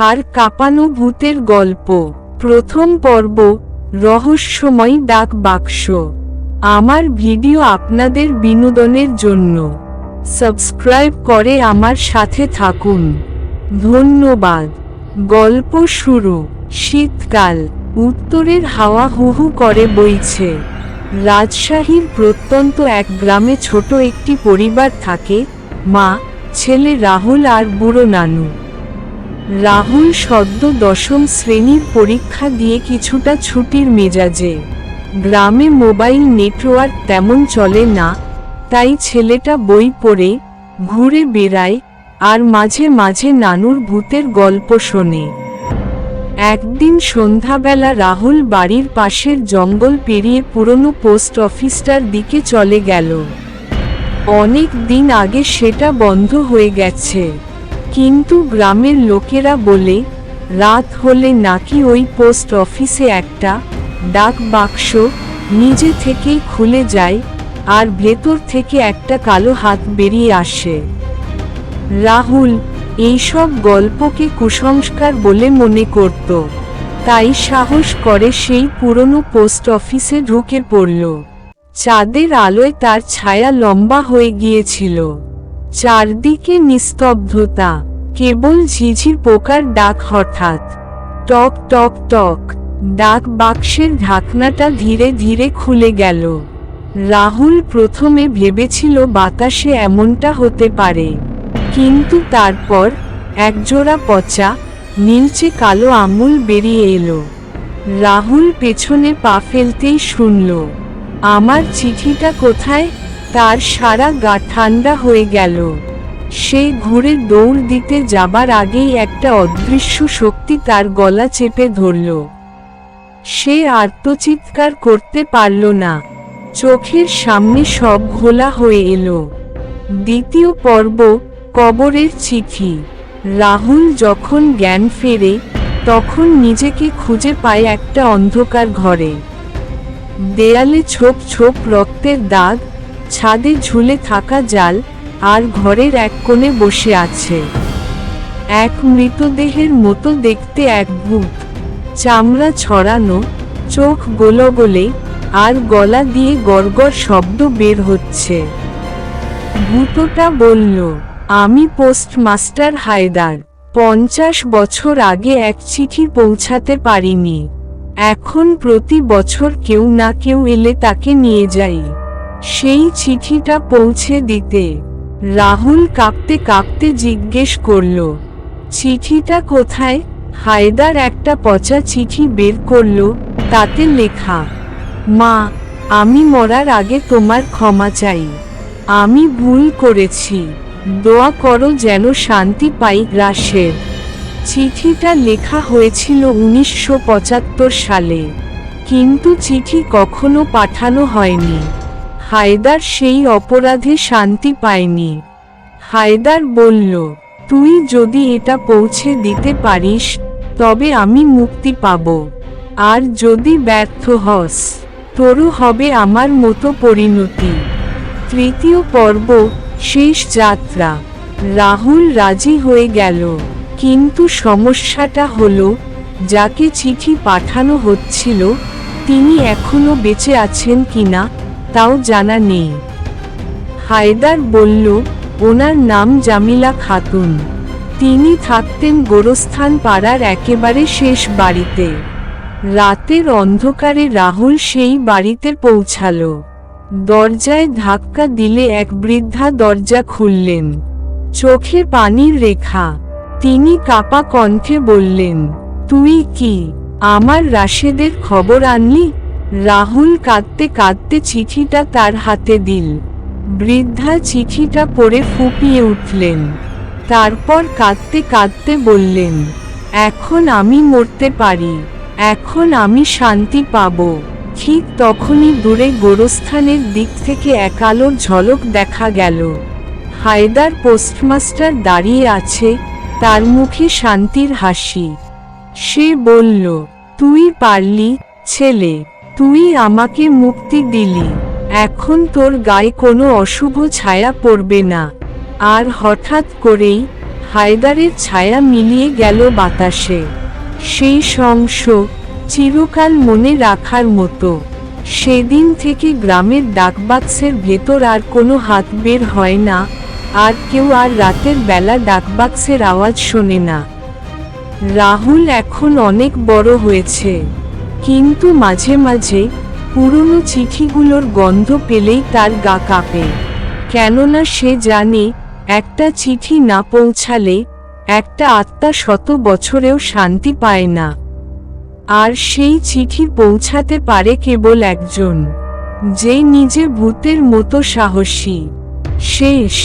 হাড় কাঁপানো ভূতের গল্প। প্রথম পর্ব, রহস্যময় ডাক বাক্স আমার ভিডিও আপনাদের বিনোদনের জন্য। সাবস্ক্রাইব করে আমার সাথে থাকুন। ধন্যবাদ। গল্প শুরু। শীতকাল। উত্তরের হাওয়া হুহু করে বইছে। রাজশাহীর প্রত্যন্ত এক গ্রামে ছোট একটি পরিবার থাকে, মা, ছেলে রাহুল আর বুড়ো নানু। রাহুল সদ্য দশম শ্রেণির পরীক্ষা দিয়ে কিছুটা ছুটির মেজাজে। গ্রামে মোবাইল নেটওয়ার্ক তেমন চলে না, তাই ছেলেটা বই পড়ে, ঘুরে বেড়ায়, আর মাঝে মাঝে নানুর ভূতের গল্প শোনে। একদিন সন্ধ্যাবেলা রাহুল বাড়ির পাশের জঙ্গল পেরিয়ে পুরনো পোস্ট অফিসটার দিকে চলে গেল। অনেক দিন আগে সেটা বন্ধ হয়ে গেছে। কিন্তু গ্রামের লোকেরা বলে, রাত হলে নাকি ওই পোস্ট অফিসে একটা ডাক বাক্স নিজে থেকেই খুলে যায় আর ভেতর থেকে একটা কালো হাত বেরিয়ে আসে। রাহুল এইসব গল্পকে কুসংস্কার বলে মনে করত। তাই সাহস করে সেই পুরনো পোস্ট অফিসে ঢুকে পড়ল। চাঁদের আলোয় তার ছায়া লম্বা হয়ে গিয়েছিল। চারদিকে নিস্তব্ধতা, কেবল ঝিঝির পোকার ডাক হঠাৎ। টক টক টক, ডাক বাক্সের ঢাকনাটা ধীরে ধীরে খুলে গেল। রাহুল প্রথমে ভেবেছিল বাতাসে এমনটা হতে পারে। কিন্তু তারপর একজোড়া পচা, নীলচে কালো আঙুল বেরিয়ে এলো। রাহুল পেছনে পা ফেলতেই শুনল, আমার চিঠিটা কোথায়? তার সারা গা ঠান্ডা হয়ে গেল। সে ঘুরে দৌড় দিতে যাবার আগেই একটা অদৃশ্য শক্তি তার গলা চেপে ধরল। সে আর্তচিৎকার করতে পারল না। চোখের সামনে সব ঘোলা হয়ে এলো। দ্বিতীয় পর্ব, কবরের চিঠি। রাহুল যখন জ্ঞান ফেরে, তখন নিজেকে খুঁজে পায় একটা অন্ধকার ঘরে। দেয়ালে ছোপ ছোপ রক্তের দাগ ছাদে ঝুলে থাকা জাল আর ঘরের এক কোণে বসে আছে। এক মৃতদেহের মতো দেখতে এক ভূত। চামড়া ছড়ানো, চোখ গোলগোলে আর গলা দিয়ে গড়গড় শব্দ বের হচ্ছে। ভূতটা বলল, আমি পোস্টমাস্টার হায়দার। পঞ্চাশ বছর আগে এক চিঠি পৌঁছাতে পারিনি। এখন প্রতি বছর কেউ না কেউ এলে তাকে নিয়ে যাই। সেই চিঠিটা পৌঁছে দিতে। রাহুল কাঁপতে কাঁপতে জিজ্ঞেস করল, চিঠিটা কোথায়? হায়দার একটা পচা চিঠি বের করল, তাতে লেখা, মা, আমি মরার আগে তোমার ক্ষমা চাই। আমি ভুল করেছি। দোয়া করো যেন শান্তি পাই রাশের চিঠিটা লেখা হয়েছিল উনিশশো পঁচাত্তর সালে। কিন্তু চিঠি কখনো পাঠানো হয়নি। হায়দার সেই অপরাধে শান্তি পায়নি। হায়দার বলল, তুই যদি এটা পৌঁছে দিতে পারিস, তবে আমি মুক্তি পাব। আর যদি ব্যর্থ হস, তোরও হবে আমার মতো পরিণতি। তৃতীয় পর্ব, শেষ যাত্রা। রাহুল রাজি হয়ে গেল। কিন্তু সমস্যাটা হলো, যাকে চিঠি পাঠানো হচ্ছিল, তিনি এখনও বেঁচে আছেন কিনা? তাও জানা নেই। হায়দার বলল, ওনার নাম জামিলা খাতুন। তিনি থাকতেন গোরস্থান পাড়ার একেবারে শেষ বাড়িতে। রাতের অন্ধকারে রাহুল সেই বাড়িতে পৌঁছালো। দরজায় ধাক্কা দিলে এক বৃদ্ধা দরজা খুললেন। চোখে পানির রেখা। তিনি কাপা কণ্ঠে বললেন, তুই কি, আমার রাশেদের খবর আনলি? রাহুল কাঁদতে কাঁদতে চিঠিটা তার হাতে দিল। বৃদ্ধা চিঠিটা পড়ে ফুপিয়ে উঠলেন। তারপর কাঁদতে কাঁদতে বললেন, এখন আমি মরতে পারি, এখন আমি শান্তি পাব। ঠিক তখনই দূরে গোরস্থানের দিক থেকে এক আলোর ঝলক দেখা গেল। হায়দার পোস্টমাস্টার দাঁড়িয়ে আছে, তার মুখে শান্তির হাসি। সে বলল, তুই পারলি, ছেলে। তুই আমাকে মুক্তি দিলি। এখন তোর গায়ে কোনো অশুভ ছায়া পড়বে না। আর হঠাৎ করেই হায়দারের ছায়া মিলিয়ে গেল বাতাসে। সেই সংস চিরকাল মনে রাখার মতো। সেদিন থেকে গ্রামের ডাকবাক্সের ভেতর আর কোনো হাত বের হয় না, আর কেউ আর রাতের বেলা ডাকবাক্সের আওয়াজ শোনে না। রাহুল এখন অনেক বড় হয়েছে। কিন্তু মাঝে মাঝে পুরনো চিঠিগুলোর গন্ধ পেলেই তার গা কাঁপে। কেননা সে জানে একটা চিঠি না পৌঁছালে একটা আত্মা শত বছরেও শান্তি পায় না। আর সেই চিঠি পৌঁছাতে পারে কেবল একজন, যে নিজে ভূতের মতো সাহসী। শেষ।